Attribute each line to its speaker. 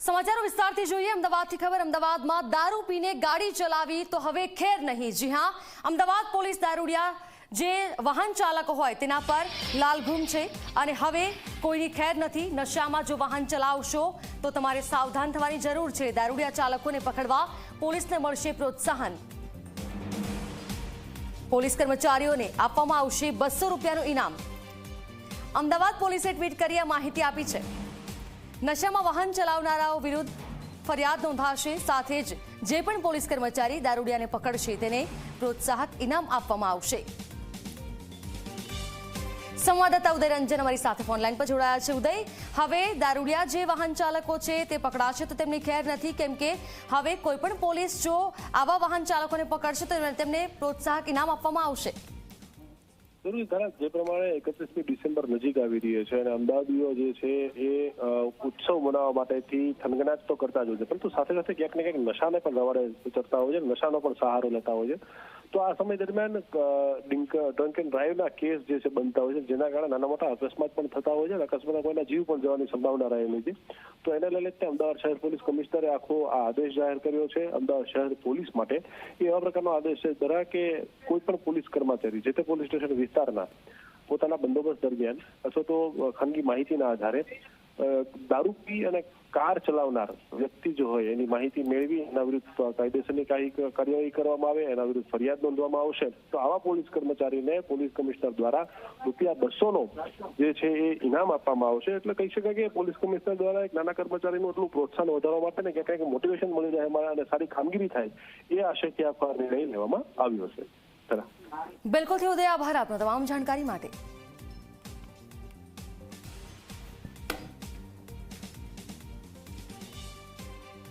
Speaker 1: સમાચારો વિસ્તારથી જોઈએ, અમદાવાદથી ખબર, અમદાવાદમાં દારૂ પીને ગાડી ચલાવી તો હવે ખેર નહીં. જી હા, અમદાવાદ પોલીસ દારૂડિયા જે વાહન ચાલકો હોય તેના પર લાલઘૂમ છે અને હવે કોઈની ખેર નથી. નશામાં જો વાહન ચલાવશો તો તમારે સાવધાન થવાની જરૂર છે. દારૂડિયા ચાલકોને પકડવા પોલીસને મળશે પ્રોત્સાહન. પોલીસ કર્મચારીઓને આપવામાં આવશે બસો રૂપિયાનું ઇનામ. અમદાવાદ પોલીસે ટ્વીટ કરી આ માહિતી આપી છે. નશામાં વાહન ચલાવનારાઓ વિરુદ્ધ ફરિયાદ નોંધાશે, સાથે જ જે પણ પોલીસ કર્મચારી દારૂડિયાને પકડશે તેને પ્રોત્સાહક ઇનામ આપવામાં આવશે. સંવાદદાતા ઉદય રંજન અમારી સાથે ફોનલાઈન પર જોડાયા છે. ઉદય, હવે દારૂડિયા જે વાહન ચાલકો છે તે પકડાશે તો તેમની ખેર નથી, કેમ કે હવે કોઈ પણ પોલીસ જો આવા વાહન ચાલકોને પકડશે તો તેમને પ્રોત્સાહક ઇનામ આપવામાં આવશે.
Speaker 2: જરૂરી ખરા જે પ્રમાણે એકત્રીસમી ડિસેમ્બર નજીક આવી રહી છે અને અમદાવાદીઓ જે છે એ ઉત્સવ મનાવવા માટેથી થનગનાટ તો કરતા જ હોય છે. પરંતુ સાથે સાથે ક્યાંક ને ક્યાંક નશાને પણ રવાડે ચડતા હોય છે, નશાનો પણ સહારો લેતા હોય છે. તો આ સમય દરમિયાન ડ્રિંક એન્ડ ડ્રાઈવના કેસ જે છે બનતા હોય છે, જેના કારણે નાના મોટા અકસ્માત પણ થતા હોય છે અને અકસ્માતમાં કોઈના જીવ પણ જવાની સંભાવના રહેલી છે. તો એને લઈને અમદાવાદ શહેર પોલીસ કમિશનરે આખો આ આદેશ જાહેર કર્યો છે. અમદાવાદ શહેર પોલીસ માટે એ એવા પ્રકારનો આદેશ છે દરેકે કોઈ પણ પોલીસ કર્મચારી, જે તે પોલીસ સ્ટેશન વિસ્તારના પોતાના બંદોબસ્ત દરમિયાન અથવા તો ખાનગી માહિતીના આધારે દારૂ પી અને કાર ચલાવનાર વ્યક્તિ જો હોય. એની માહિતી મેળવી, એના વિરુદ્ધ કાયદેસરની કાર્યવાહી કરવામાં આવે, એના વિરુદ્ધ ફરિયાદ નોંધવામાં આવશે, તો આવા પોલીસ કર્મચારીને પોલીસ કમિશનર દ્વારા રૂપિયા બસોનો જે છે એ ઇનામ આપવામાં આવશે. એટલે કહી શકાય કે પોલીસ કમિશનર દ્વારા એક નાના કર્મચારીનું એટલું પ્રોત્સાહન વધારવા માટે ને કે કંઈક મોટિવેશન મળી રહે અને સારી કામગીરી થાય, એ આશયથી આ નિર્ણય લેવામાં આવ્યો છે. ચલા
Speaker 1: બિલકુલથી ઉદય, આભાર આપનો તમામ જાણકારી માટે.